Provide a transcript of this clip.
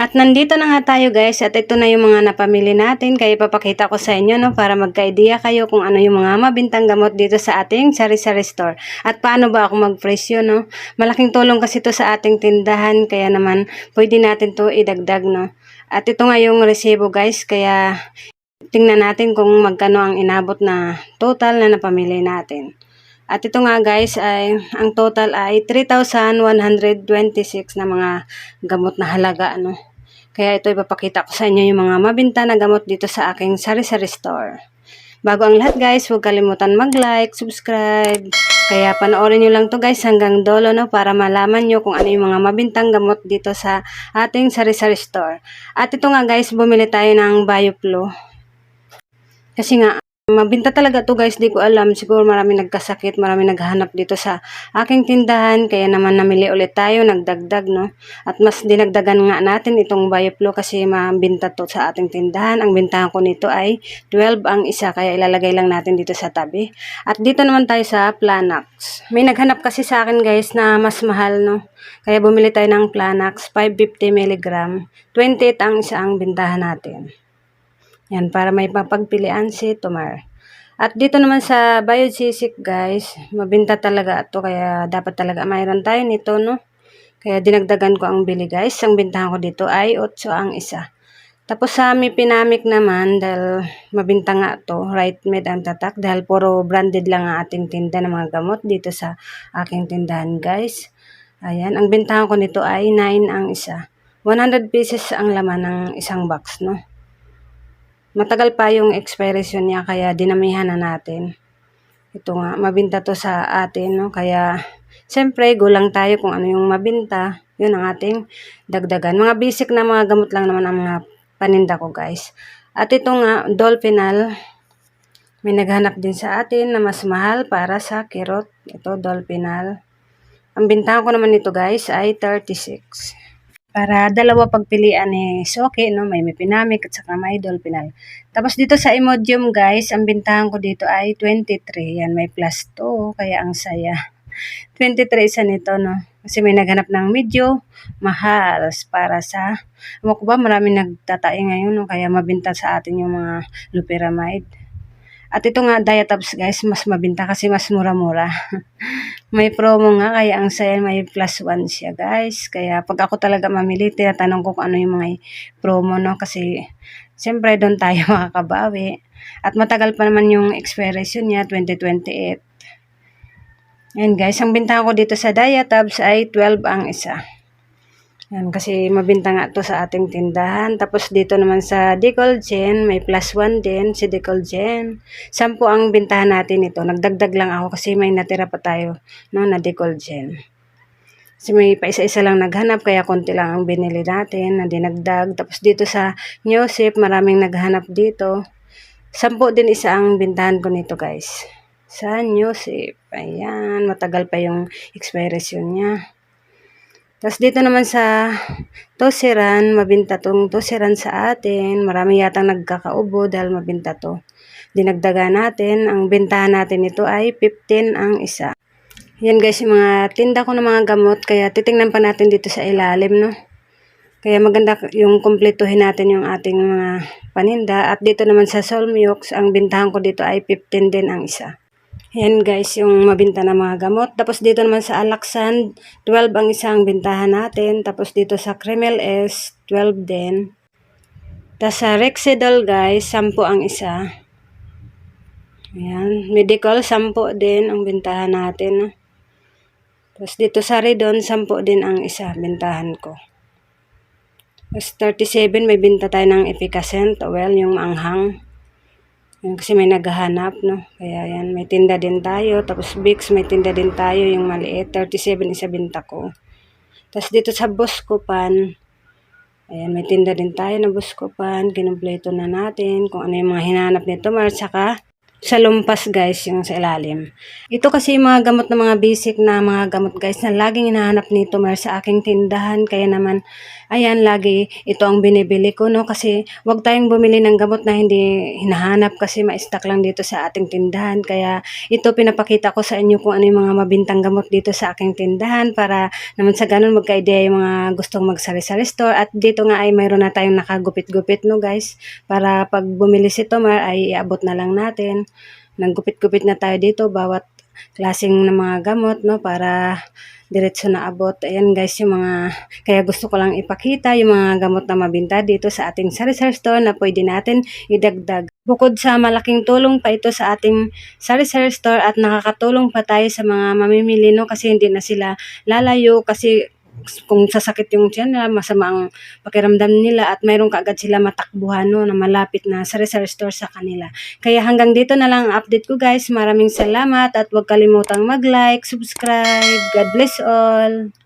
At nandito na nga tayo guys at ito na yung mga napamili natin kaya ipapakita ko sa inyo no para magka-idea kayo kung ano yung mga mabintang gamot dito sa ating sari-sari store. At paano ba ako magpresyo no? Malaking tulong kasi to sa ating tindahan kaya naman pwede natin to idagdag no. At ito nga yung resibo guys kaya tingnan natin kung magkano ang inabot na total na napamili natin. At ito nga guys ay ang total ay 3,126 na mga gamot na halaga ano. Kaya ito ipapakita ko sa inyo yung mga mabinta na gamot dito sa aking sari-sari store. Bago ang lahat guys, huwag kalimutan mag-like, subscribe. Kaya panoorin nyo lang to guys hanggang dolo no para malaman nyo kung ano yung mga mabintang gamot dito sa ating sari-sari store. At ito nga guys, bumili tayo ng Bioflow. Kasi nga, mabinta talaga to guys, di ko alam. Siguro marami nagkasakit, marami naghahanap dito sa aking tindahan. Kaya naman namili ulit tayo, nagdagdag no. At mas dinagdagan nga natin itong Bioflow kasi mabinta to sa ating tindahan. Ang bintahan ko nito ay 12 ang isa, kaya ilalagay lang natin dito sa tabi. At dito naman tayo sa Planax. May naghanap kasi sa akin guys na mas mahal no. Kaya bumili tayo ng Planax, 550 mg. 28 ang isa ang bintahan natin. Yan, para may mapagpilian si Tomar. At dito naman sa Biogesic guys, mabinta talaga ito kaya dapat talaga mayroon tayo nito no. Kaya dinagdagan ko ang bili guys. Ang bintahan ko dito ay 8 ang isa. Tapos sa Mi Pinamic naman dahil mabinta nga to, right med ang tatak dahil puro branded lang ang ating tinda ng mga gamot dito sa aking tindahan guys. Ayan, ang bintahan ko nito ay 9 ang isa. 100 pieces ang laman ng isang box no. Matagal pa yung expiration niya kaya dinamihan na natin. Ito nga, mabinta to sa atin, no? Kaya, siyempre, gulang tayo kung ano yung mabinta. Yun ang ating dagdagan. Mga basic na mga gamot lang naman ang mga paninda ko, guys. At ito nga, Dolphinal. May naghanap din sa atin na mas mahal para sa kirot. Ito, Dolphinal. Ang bintahan ko naman nito, guys, ay 36 para dalawa pagpilian ni Soke, no? May Mepinamic at saka may Dolphinal. Tapos dito sa Imodium, guys, ang bintahan ko dito ay 23. Yan, may plus 2, kaya ang saya. 23 isa nito, no? Kasi may naghanap ng medyo mahal para sa, ano ko ba, maraming nagtatae ngayon, no? Kaya mabinta sa atin yung mga loperamide. At ito nga, Diatabs guys, mas mabinta kasi mas mura-mura. may promo nga, kaya ang saya may plus one siya guys. Kaya pag ako talaga mamili, tinatanong ko kung ano yung mga promo, no? Kasi, siyempre, doon tayo makakabawi. At matagal pa naman yung expiration niya, 2028. Yan guys, ang bintahan ko dito sa Diatabs ay 12 ang isa. Yan, kasi mabinta nga to sa ating tindahan. Tapos dito naman sa Decolgen, may plus 1 din si Decolgen. Sampu ang bintahan natin ito. Nagdagdag lang ako kasi may natira pa tayo no, na Decolgen. Kasi may pa isa-isa lang naghanap, kaya konti lang ang binili natin na dinagdag. Tapos dito sa Newsip, maraming naghanap dito. Sampu din isa ang bintahan ko nito guys. Sa Newsip. Ayan, matagal pa yung expiration niya. Tapos dito naman sa Tosiran, mabinta tong Tosiran sa atin. Marami yatang nagkakaubo dahil mabinta to. Dinagdaga natin, ang bintahan natin ito ay 15 ang isa. Yan guys, yung mga tinda ko ng mga gamot, kaya titingnan pa natin dito sa ilalim, no? Kaya maganda yung kumpletuhin natin yung ating mga paninda. At dito naman sa Solmiox, ang bintahan ko dito ay 15 din ang isa. Yan guys, yung mabinta na mga gamot. Tapos dito naman sa Alaxan, 12 ang isang bintahan natin. Tapos dito sa Kremel S, 12 din. Tapos sa Rexidol guys, 10 ang isa. Ayan, medical, 10 din ang bintahan natin. Tapos dito sa Redon, 10 din ang isa bintahan ko. Tapos 37, may binta tayo ng Efficacent oil, yung maanghang. Yan kasi may naghahanap, no? Kaya yan, may tinda din tayo. Tapos Bix, may tinda din tayo, yung maliit. 37 isa binta ko. Tapos dito sa Buscopan, ayan, may tinda din tayo na Buscopan. Kinumpleto na natin kung ano yung mga hinanap nito. Mar, saka sa lumpas guys, yung sa ilalim. Ito kasi yung mga gamot na mga basic na mga gamot guys na laging hinahanap ni Tomer sa aking tindahan. Kaya naman, ayan, lagi ito ang binibili ko, no? Kasi wag tayong bumili ng gamot na hindi hinahanap kasi ma-stock lang dito sa ating tindahan. Kaya ito pinapakita ko sa inyo kung ano yung mga mabintang gamot dito sa aking tindahan para naman sa ganun magka-idea yung mga gustong magsari-sari store. At dito nga ay mayroon na tayong nakagupit-gupit, no guys? Para pag bumili si Tomer ay iabot na lang natin. Naggupit-gupit na tayo dito bawat klaseng ng mga gamot no para diretso na abot. Ayan guys yung mga kaya gusto ko lang ipakita yung mga gamot na mabinta dito sa ating sari-sari store na pwede natin idagdag. Bukod sa malaking tulong pa ito sa ating sari-sari store at nakakatulong pa tayo sa mga mamimili no kasi hindi na sila lalayo kasi kung sasakit yung tiyan nila, masama ang pakiramdam nila at mayroon kaagad sila matakbuhan no, na malapit na sari-sari store sa kanila. Kaya hanggang dito na lang ang update ko guys. Maraming salamat at huwag kalimutang mag-like, subscribe. God bless all.